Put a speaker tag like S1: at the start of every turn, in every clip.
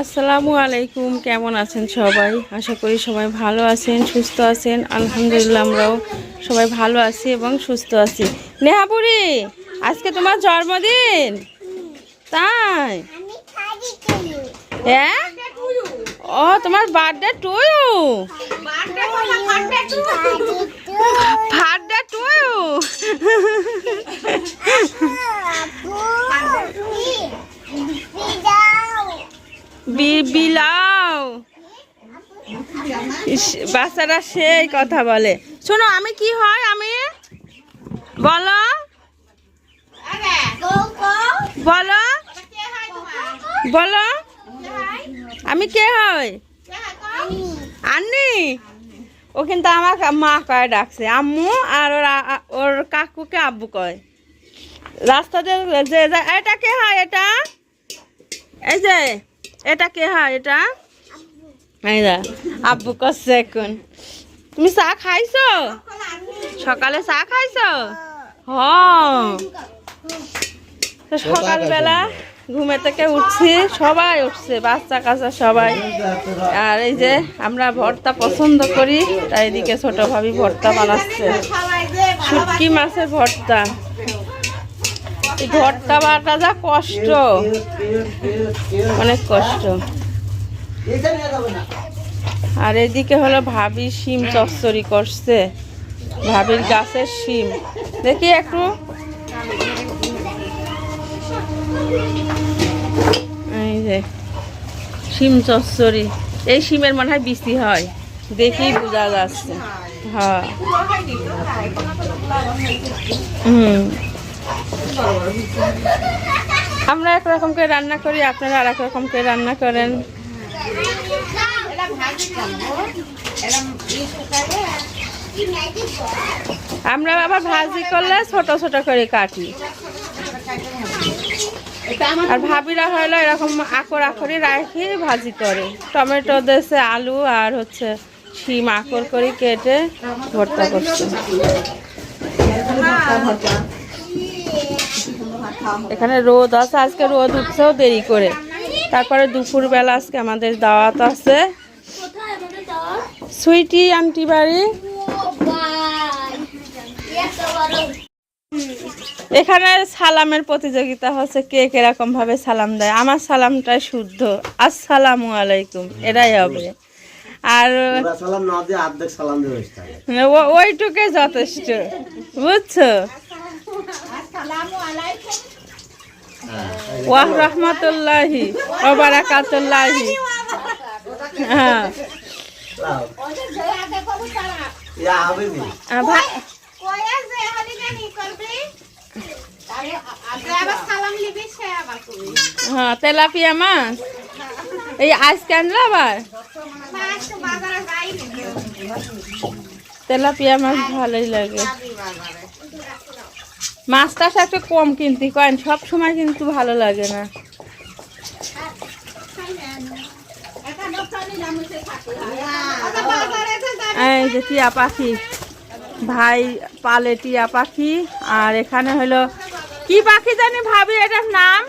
S1: আসসালামু আলাইকুম কেমন আছেন সবাই? আশা করি সবাই ভালো আছেন সুস্থ আছেন। আলহামদুলিল্লাহ আমরাও সবাই ভালো আছি এবং সুস্থ আছি। নেহাপুরি আজকে তোমার জন্মদিন। তাই? হ্যাঁ? ও তোমার বার্থডে টু বার্থডে টু বিলাও বাচ্চারা সেই কথা বলে। শোনো, আমি কি হয়, আমি বলো। বলো। বলো। আমি কে হয়? আন্নি। ও কিন্তু আমার মা কয় ডাকছে। আম্মু আর ওর ওর কাকুকে আব্বু কয়। রাস্তাতে যে, এটা কে হয়, এটা? এই যে এটা কে হয় এটা? আব্বু করছে এখন। তুমি চা খাইছো? সকালে চা খাইছো? হ। সকালবেলা ঘুমে থেকে উঠছি, সবাই উঠছে, বাচ্চা কাচ্চা সবাই। আর এই যে আমরা ভর্তা পছন্দ করি, তাই এদিকে ছোট ভাবি ভর্তা বানাচ্ছে। শুটকি মাছের ভর্তা। ভর্তা বাটা যা কষ্ট। অনেক কষ্ট। আর এদিকে হলো ভাবি শিম চচ্চড়ি করছে। ভাবির গাছের শিম। দেখি একটু। এই যে, শিম চচ্চড়ি। এই শিমের মনে হয় বিসি হয়। দেখেই বোঝা যাচ্ছে। হ্যাঁ। হুম। আমরা একরকম করে রান্না করি, আপনারা আর রকম করে রান্না করেন। আমরা আবার ভাজি করলে ছোট ছোট করে কাটি। আর ভাবিরা হলো এরকম আকর আকরি রাখি, ভাজি করে। টমেটো দেশে আলু আর হচ্ছে শিম আকর করে কেটে ভর্তা করছে। এখানে রোদ আছে আজকে রোদ উঠছেও দেরি করে। তারপরে দুপুরবেলা আজকে আমাদের দাওয়াত আছে। সুইটি আন্টি বাড়ি। এখানে সালামের প্রতিযোগিতা হচ্ছে কে কীরকম ভাবে সালাম দেয়। আমার সালামটাই শুদ্ধ। আসসালামু আলাইকুম এটাই হবে। আর
S2: পুরা সালাম না দিয়ে অর্ধেক সালাম দিয়ে বসতে হবে।
S1: ও- ওইটুকুই যথেষ্ট। বুঝছ? ওয়াহ রহমতুল্লাহি ওবারাকাতুল্লাহি হ্যাঁ। হ্যাঁ তেলাপিয়া মাছ? এই আজকে আনলো আবার? তেলাপিয়া মাছ ভালোই লাগে। মাছটা একটু কম কিনতে কয়েন সব সময় কিন্তু ভালো লাগে না। এই যে টিয়া পাখি, ভাই পালে টিয়া পাখি, আর এখানে হলো, কি পাখি জানি ভাবি এটার নাম?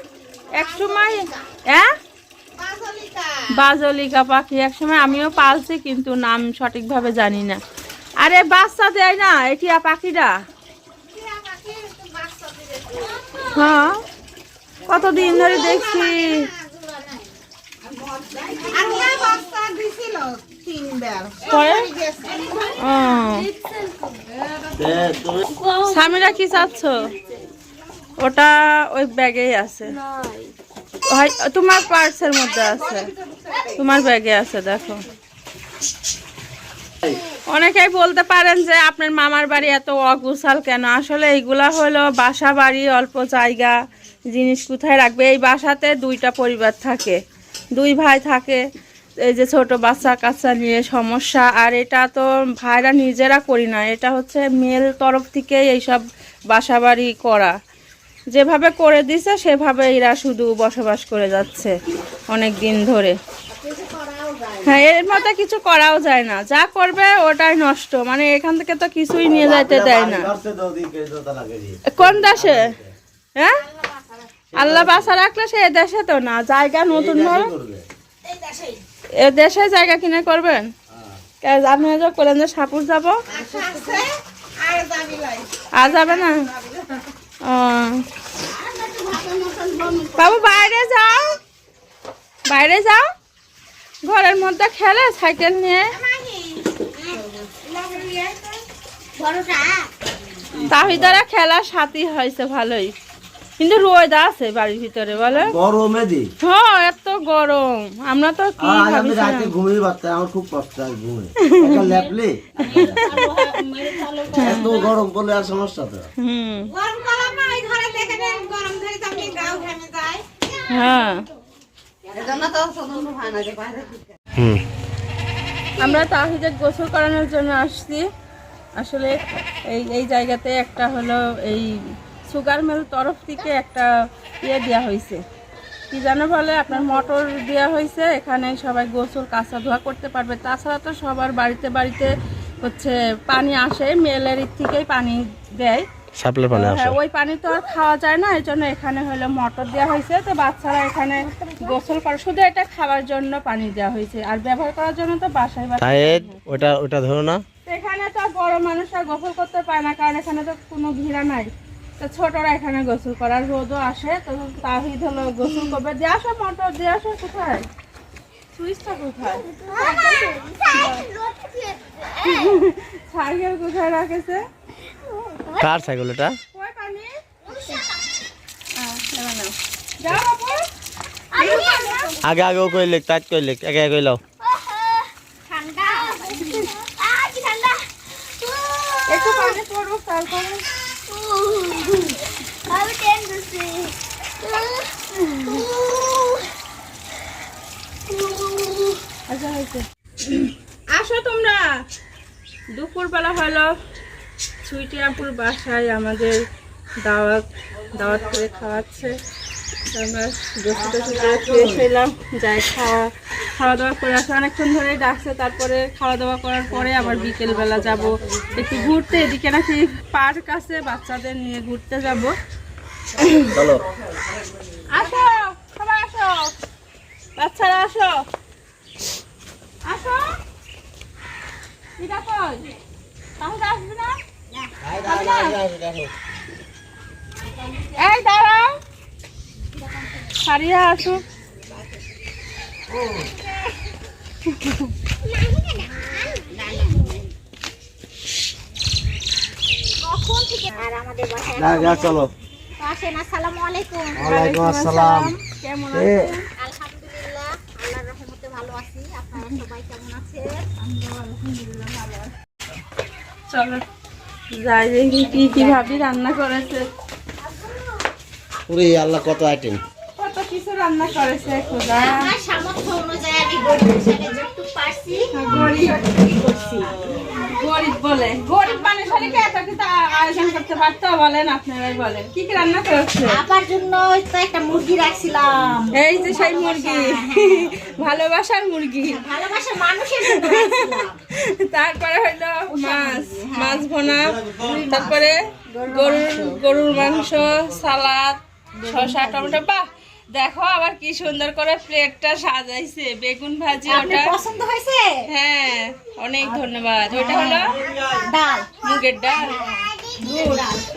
S1: এক সময় হ্যাঁ বাজলিকা পাখি, এক সময় আমিও পালছি কিন্তু নাম সঠিকভাবে জানি না। আরে বাচ্চা দেয় না, এই টিয়া পাখিটা। হ্যাঁ কতদিন ধরে দেখছি। স্বামীরা কি চাচ্ছ? ওটা ওই ব্যাগেই আছে। তোমার পার্সের মধ্যে আছে। তোমার ব্যাগে আছে দেখো। অনেকেই বলতে পারেন যে আপনার মামার বাড়ি এত অগুছাল কেন? আসলে এইগুলা হলো বাসা বাড়ি, অল্প জায়গা, জিনিস কোথায় রাখবে? এই বাসাতে দুইটা পরিবার থাকে। দুই ভাই থাকে, এই যে ছোট বাচ্চা কাচ্চা নিয়ে সমস্যা। আর এটা তো ভাইরা নিজেরা করি না, এটা হচ্ছে মেল তরফ থেকে এইসব বাসা বাড়ি করা। যেভাবে করে দিছে, সেভাবে এরা শুধু বসবাস করে যাচ্ছে অনেক দিন ধরে। হ্যাঁ এর মধ্যে কিছু করাও যায় না। যা করবে ওটাই নষ্ট। মানে এখান থেকে তো কিছুই নিয়ে যাইতে দেয় না। কোন দেশে? হ্যাঁ? আল্লাহ বাসা রাখলে সে দেশে তো না। জায়গা নতুন ভাবে এ দেশে জায়গা কিনে করবেন? আপনি যে করলেন যে সাপুর যাব? আর যাবে না? ও। বাবু বাইরে যাও। বাইরে যাও। ঘরের মধ্যে খেলে সাইকেল নিয়ে। তাহিদারা খেলার সাথী হয়েছে ভালোই। কিন্তু রোদ আছে বাড়ির ভিতরে বলে?
S2: গরমে দি।
S1: হ্যাঁ এত গরম। আমরা তো কি
S2: আমি রাতে ঘুমিয়ে আমার খুব কষ্ট হয় ঘুমে। একটা ল্যাপলে? এত গরম করলে আর সমস্যা তো।
S1: হুম।
S3: গরম গরম না ঘরে দেখে দেন গরম ধরে তো আপনি গাও ঘেমে যায়।
S1: হ্যাঁ। আমরা তাহিদের গোসল করানোর জন্য আসছি। আসলে এই এই জায়গাতে একটা হলো এই সুগার মিল তরফ থেকে একটা ইয়ে দেওয়া হয়েছে। কি জানো বলে, আপনার মোটর দেওয়া হয়েছে, এখানে সবাই গোসল, কাঁচা ধোয়া করতে পারবে। তাছাড়া তো সবার বাড়িতে বাড়িতে হচ্ছে পানি আসে, মেলের থেকেই পানি দেয়।
S2: সাপ্লাই পানি আসে।
S1: হ্যাঁ ওই পানি তো আর খাওয়া যায় না এই জন্য এখানে হলো মোটর দেওয়া হয়েছে। তো বাচ্চারা এখানে গোসল করে। শুধু এটা খাওয়ার জন্য পানি দেওয়া হয়েছে আর ব্যবহার করার জন্য তো বাসায় বাসায়
S2: ওটা ওটা ধরো না।
S1: এখানে তো বড় মানুষ আর গোসল করতে পারে না কারণ এখানে তো কোনো ঘিরা নাই। তো ছোটরা এখানে গোসল করার রোদও আসে। তো তাহিদ হলো গোসল করবে। দিয়ে আসো মোটর দিয়ে আসো কোথায়? সুইচটা কোথায়? সাইকেল কোথায় রাখেছে?
S2: কার সাইকেল এটা?
S1: কই
S2: আগে আগে কইলে তাত কইলে আগে আগে কইলাও
S3: ঠান্ডা আ কি ঠান্ডা
S1: একটু পানি পড়ুক তারপরে
S3: আমি টেন দিছি
S1: আচ্ছা হয়েছে আসো তোমরা। দুপুরবেলা হলো। সুইটি আপুর বাসায় আমাদের দাওয়াত দাওয়াত করে খাওয়াচ্ছে। আমরা গোসল টোসল করে খেয়ে এলাম যাই খাওয়া খাওয়া দাওয়া করে আসে। অনেকক্ষণ ধরেই ডাকছে তারপরে খাওয়া দাওয়া করার পরে আবার বিকেলবেলা যাব। একটু ঘুরতে এদিকে নাকি পার্ক আছে বাচ্চাদের নিয়ে ঘুরতে যাব। আসো সবাই আসো। বাচ্চারা আসো। আসো। তাহলে আসবে না? এই দাঁড়াও। সারিয়া আসো।
S3: আর আমাদের বাসায়
S2: যা যা চলো।
S3: আসসালামু আলাইকুম।
S1: কেমন আছেন?
S3: আলহামদুলিল্লাহ আল্লাহর রহমতে ভালো আছি। আপনারা সবাই কেমন আছেন?
S1: চলো। যাই দেখি কি কি ভাবি রান্না করেছে।
S2: ওরে আল্লাহ কত আইটেম
S1: কত কিছু রান্না করেছে খোদা।
S3: আমার সামর্থ্য অনুযায়ী আমি গরিব হিসেবে যতটুকু পারছি
S1: গরিব
S3: করছি।
S1: গরিব বলে। গরিব মানুষের কি এত কিছু আয়োজন করতে পারতো? বলেন আপনারাই বলেন। কি কি রান্না করেছে?
S3: আপার জন্য একটা মুরগি রাখছিলাম।
S1: এই যে সেই মুরগি। ভালোবাসার। মুরগি।
S3: ভালোবাসার মানুষের
S1: তারপরে হইল মাছ। মাছ ভোনা। তারপরে গরুর গরুর মাংস সালাদ শসা টমেটো। বাহ! দেখো আবার কি সুন্দর করে প্লেটটা সাজাইছে বেগুন ভাজি ওটা।
S3: পছন্দ হয়েছে?
S1: হ্যাঁ অনেক ধন্যবাদ। ওটা হলো
S3: ডাল।
S1: মুগের ডাল
S3: ডাল।
S2: হ্যাঁ।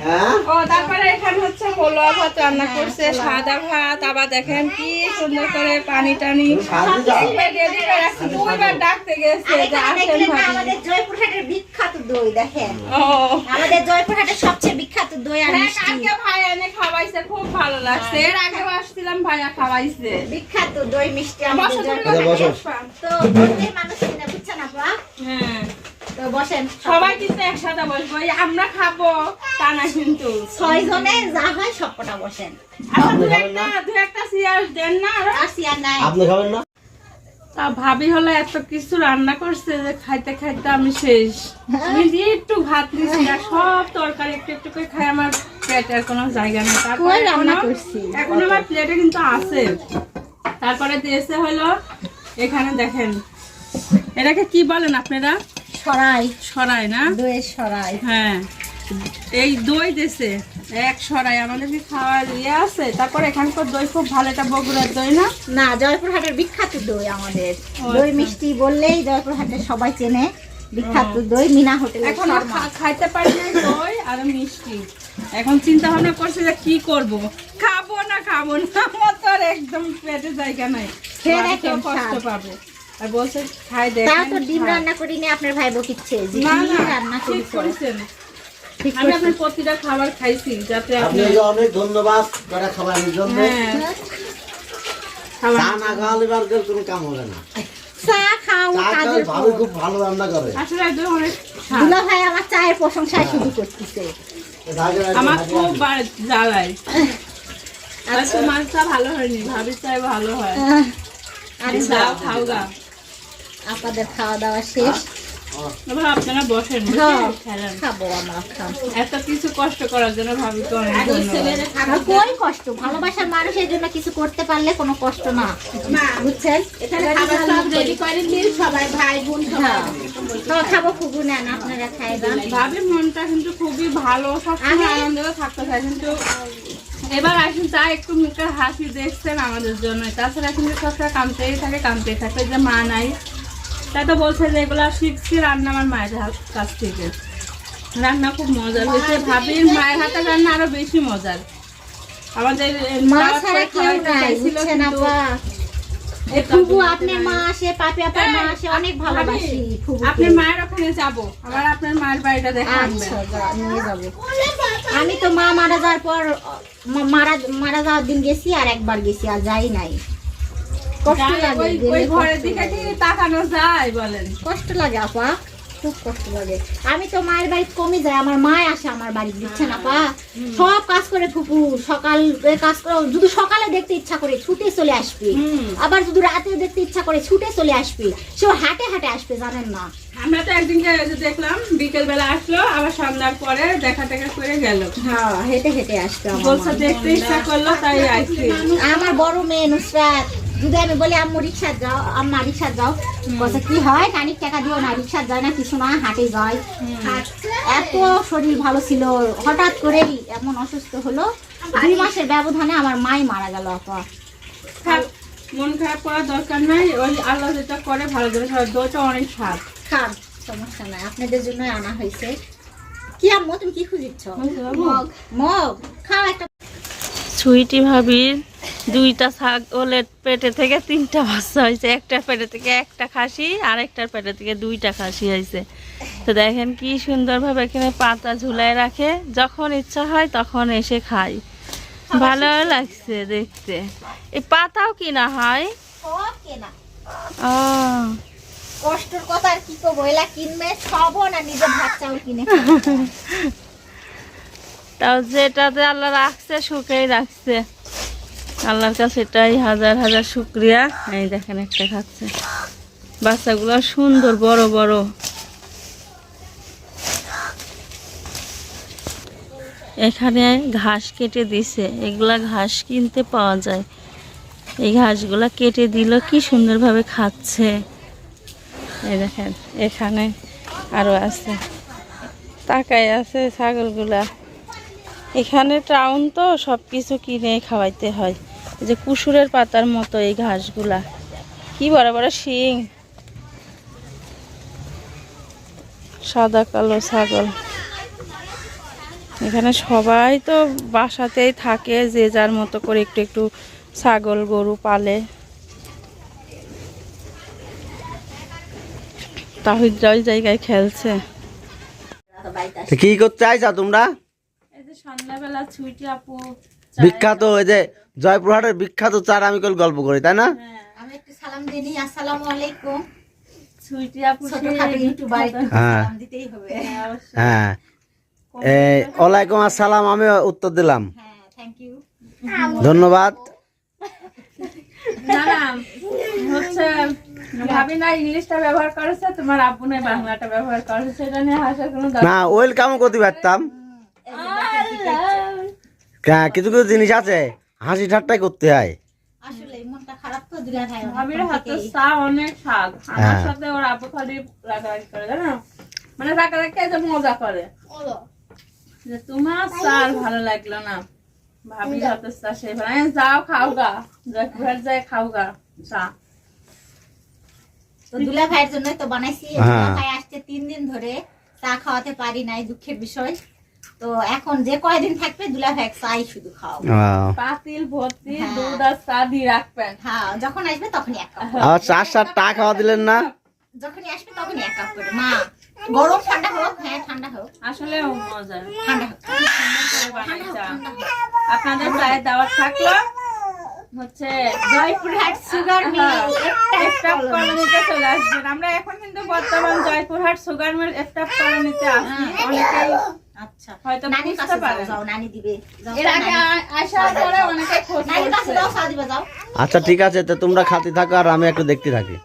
S1: ও তারপরে এখানে হচ্ছে পোলোয়া ভাত রান্না করছে সাদা ভাত আবার দেখেন কি সুন্দর করে পানি টানি।
S2: সাজু যাও।
S1: রেডি করে রাখছি। দুইবার ডাকতে গেছে
S3: আর
S1: যে
S3: এখানে
S1: আসেন
S3: দেখলেন না
S1: ভাবি।
S3: আমাদের জয়পুরহাটের বিখ্যাত দই দেখেন। আমাদের জয়পুরহাটের সবচেয়ে বিখ্যাত দই আর
S1: হ্যাঁ
S3: মিষ্টি।
S1: ভাই এনে খাওয়াইছে খুব ভালো লাগছে। এর আগেও আসছিলাম ভাইয়া খাওয়াইছে।
S3: বিখ্যাত দই মিষ্টি আমাদের
S2: আচ্ছা, বসো।
S3: তো মানুষ কিনা বুঝছেন আপা
S1: হ্যাঁ।
S3: তো বসেন
S1: সবাই কিন্তু একসাথে বসবো। আমরা খাব তা না কিন্তু।
S3: ছয় জনে যা হয় সবকটা বসেন।
S1: আচ্ছা দু একটা দু একটা সিয়ার দেন না আর।
S3: সিয়ার নাই।
S2: আপনি খাবেন না?
S1: তা ভাবি হলো এত কিছু রান্না করছে যে খাইতে খাইতে আমি শেষ। একটু ভাত নিয়েছি আর সব তরকারি একটু একটু করে খাই আমার পেটের কোনো জায়গা নেই। তারপরে
S3: রান্না করছি?
S1: এখন আমার প্লেটে কিন্তু আছে। তারপরে দিয়েছে হলো এখানে দেখেন। এটাকে কি বলেন আপনারা?
S3: সরাই।
S1: সরাই না?
S3: দইয়ের সরাই।
S1: হ্যাঁ। এই দই দেশে এক সরাই। খাওয়ার ইয়ে আছে। তারপর এখানকার দই খুব ভালো। এটা বগুড়ার দই না?
S3: না জয়পুরহাটের বিখ্যাত দই আমাদের। দই
S1: আচ্ছা।
S3: মিষ্টি বললেই জয়পুরহাটের সবাই চেনে। বিখ্যাত দই মিনা হোটেলের
S1: এখন আর খাইতে পারি না দই আর মিষ্টি। এখন চিন্তা ভাবনা করছে যে কি করব। খাব না খাব না? আমার তো আর একদম পেটে জায়গা নাই।
S3: খেয়ে
S1: কষ্ট পাবে। আর বলছে খাই
S3: তাও
S1: দেখেন
S3: তো ডিম রান্না করি নি আপনার ভাই বকিচ্ছে যে
S1: না না
S3: রান্না
S1: করেছেন। আমি আপনার প্রতিটা খাবার খাইছি যাতে আপনি
S2: আপনাকে অনেক ধন্যবাদ কটা খাবারের জন্য।
S1: হ্যাঁ।
S2: চা না খাওয়ালে বার করে কোনো কাম হবে না।
S3: চা খাও কাজের পর।
S2: খুব ভালো রান্না করে।
S1: আসলে একদম অনেক
S3: দুলা ভাই আমার চায়ের প্রশংসায় শুরু করতেছে।
S1: আমার খুব জ্বালায়। আজকে মাছটা ভালো হয়নি ভাবি চাই ভালো হয়।
S3: আরে
S1: যাও খাও গা।
S3: আপনাদের খাওয়া দাওয়া শেষ।
S1: এবার আপনারা বসেন
S3: হ্যাঁ,
S1: বুঝলি? খেলেন।
S3: খাব আমরা
S1: এত কিছু কষ্ট করার জন্য ভাবি তো অনেক ধন্যবাদ।
S3: আর কই কষ্ট? ভালোবাসার মানুষের জন্য কিছু করতে পারলে কোনো কষ্ট না। বুঝছেন?
S4: এখানে খাবার সব রেডি করে দিন সবাই ভাই বোন সবাই।
S3: হ্যাঁ। তো খাব খুবু নেন আপনারা খাই দান।
S1: মনটা কিন্তু খুবই ভালো সবসময় আনন্দ থাকতে চায় কিন্তু এবার আসুন তা একটু মুখের হাসি দেখছেন আমাদের জন্য তাছাড়া কিন্তু সবসময় কামতেই থাকে কামতেই থাকে যে মা নাই। তাই তো বলছে যে এগুলা শিখছি রান্না আমার মায়ের হাত কাছ থেকে। রান্না খুব মজার। হয়েছে ভাবির মায়ের হাতে রান্না আরও বেশি মজার। আমাদের
S3: আপনার মা আসে পাপি মা আসে অনেক ভালোবাসি
S1: আপনার মায়ের ওখানে যাব। আবার আপনার মায়ের বাড়িটা দেখা
S3: আচ্ছা নিয়ে যাব। আমি তো মা মারা যাওয়ার পর মারা মারা যাওয়ার দিন গেছি আর একবার গেছি আর যাই নাই। কষ্ট লাগে
S1: ওই ঘরের দিকে কি তাকানো যায় বলেন।
S3: কষ্ট লাগে আপা খুব কষ্ট লাগে। আমি তো মায়ের বাড়ি কমে যাই আমার মা আসে আমার বাড়ি দিচ্ছেন আপা? সব কাজ করে ফুপু সকাল কাজ করে যদি সকালে দেখতে ইচ্ছা করে ছুটে চলে আসবে। আবার যদি রাতে দেখতে ইচ্ছা করে ছুটে চলে আসবে সে হাটে হাটে আসবে জানেন না?
S1: আমরা তো একদিনকে দেখলাম বিকেল বেলা আসলো আবার সন্ধ্যার পরে দেখা টেকা করে গেল।
S3: হ্যাঁ হেঁটে হেঁটে
S1: বলছে দেখতে ইচ্ছা করল তাই আইসি
S3: আমার বড় মেয়ে নুসরাত। যদি আমি বলি আম্মু রিক্সা যাও আম্মা রিক্সা যাও। বলছে কি হয়? নানির টাকা দিও না রিক্সা যায় না কিছু না হাটে যায়। এত শরীর ভালো ছিল হঠাৎ করেই এমন অসুস্থ হলো। দুই মাসের ব্যবধানে আমার মাই মারা গেল আপা।
S1: মন খারাপ করার দরকার নাই ওই আল্লাহ যেটা করে ভালো করে দইটা অনেক স্বাদ।
S3: খান সমস্যা নাই আপনাদের জন্য আনা হয়েছে। কি আম্মু তুমি কি খুঁজিচ্ছ? মগ মগ খাও একটা।
S1: সুইটি ভাবির দুইটা ছাগলের পেটে থেকে তিনটা বাচ্চা হয়েছে। একটা পেটে থেকে একটা খাসি আর একটার পেটে থেকে দুইটা খাসি হয়েছে। তো দেখেন কি সুন্দরভাবে এখানে পাতা ঝুলায় রাখে। যখন ইচ্ছা হয় তখন এসে খাই ভালো লাগছে দেখতে। এই পাতাও কিনা হয়? ও।
S3: কষ্টর কথা আর কি করব এলা কিনবে সব না নিজের ভাত চাউল কিনে
S1: তাও যেটাতে আল্লাহ রাখছে সুখেই রাখছে। আল্লাহর কাছে এটাই হাজার হাজার শুক্রিয়া। এই দেখেন একটা খাচ্ছে। বাচ্চাগুলো সুন্দর, বড় বড়। এখানে ঘাস কেটে দিছে। এগুলা ঘাস কিনতে পাওয়া যায়। এই ঘাসগুলা কেটে দিল, কি সুন্দরভাবে খাচ্ছে। এই দেখেন, এখানে আরও আছে। তাকাই আছে ছাগলগুলা। এখানে টাউন তো সব কিছু কিনে খাওয়াইতে হয়। যে কুসুরের পাতার মতো এই ঘাসগুলা। কি বড় বড় শিং। সাদা কালো ছাগল। এখানে সবাই তো বাসাতেই থাকে যে যার মতো করে একটু একটু ছাগল গরু পালে। তাহিদরা ওই জায়গায় খেলছে।
S2: কি করতে আইছা তোমরা?
S1: এই যে সন্ধ্যাবেলা ছুটি আপু।
S2: বিখ্যাত ওই যে জয়পুরহাটের বিখ্যাত চার আমি কল গল্প করি তাই না?
S3: আমি একটু সালাম দিয়ে আসসালামু আলাইকুম।
S1: ছুটি আপু
S3: ছোটখাটো ইউটিউবার একটু
S2: হ্যাঁ।
S3: হবে।
S2: হ্যাঁ এই ওয়ালাইকুম আসসালাম আমি উত্তর দিলাম।
S3: হ্যাঁ
S2: ধন্যবাদ।
S1: না না হচ্ছে ভাবি না ইংলিশটা ব্যবহার করেছে তোমার আব্বু না বাংলাটা ব্যবহার করেছে সেটা নিয়ে হাসার কোনো দরকার
S2: না ওয়েলকাম করতে পারতাম। হ্যাঁ, কিছু কিছু জিনিস আছে হাসি ঠাট্টাই করতে হয়।
S3: আসলে মনটা খারাপ তো দুলা ভাই
S1: ভাবির হাতে চা অনেক স্বাদ। আমার
S2: হ্যাঁ।
S1: মানে রাগারাগি যে মজা করে। যে তোমার চাল ভালো লাগল না। ভাবি হাতে চা সে ভালো যাও খাও গা। জয়পুরহাট যায় খাও গা চা।
S3: তো দুলা ভাইয়ের জন্য তো বানাইছি।
S2: হ্যাঁ।
S3: তিন দিন ধরে চা খাওয়াতে পারি নাই দুঃখের বিষয়। তো এখন যে কয়দিন থাকবে দুলা ভাই চাই শুধু খাও
S1: পাতিল ভর্তি
S3: হ্যাঁ।
S1: দুধ আর চা দিয়ে রাখবেন।
S3: হ্যাঁ যখন আসবে তখনই এক কাপ
S2: চার সাত টা খাওয়া দিলেন না?
S3: যখনই আসবে তখনই এক কাপ করে। মা গরম ঠান্ডা হোক হ্যাঁ ঠান্ডা হোক।
S1: আসলে মজা।
S3: ঠান্ডা হোক।
S1: আপনাদের চায়ের দাওয়াত থাকল। হচ্ছে
S3: জয়পুরহাট সুগার
S1: হ্যাঁ,
S3: মিল
S1: এফটাপ কলোনিতে চলে আসবেন। আমরা এখন কিন্তু বর্তমান জয়পুরহাট সুগার মিল এফটাপ কলোনিতে আছি। অনেকেই
S3: আচ্ছা।
S1: হয়তো বুঝতে
S3: যাও, নানি দিবে।
S1: এর আগে অনেকে খোঁজ
S2: আচ্ছা ঠিক আছে তো তোমরা খাতে থাকো আর আমি একটু দেখতে থাকি।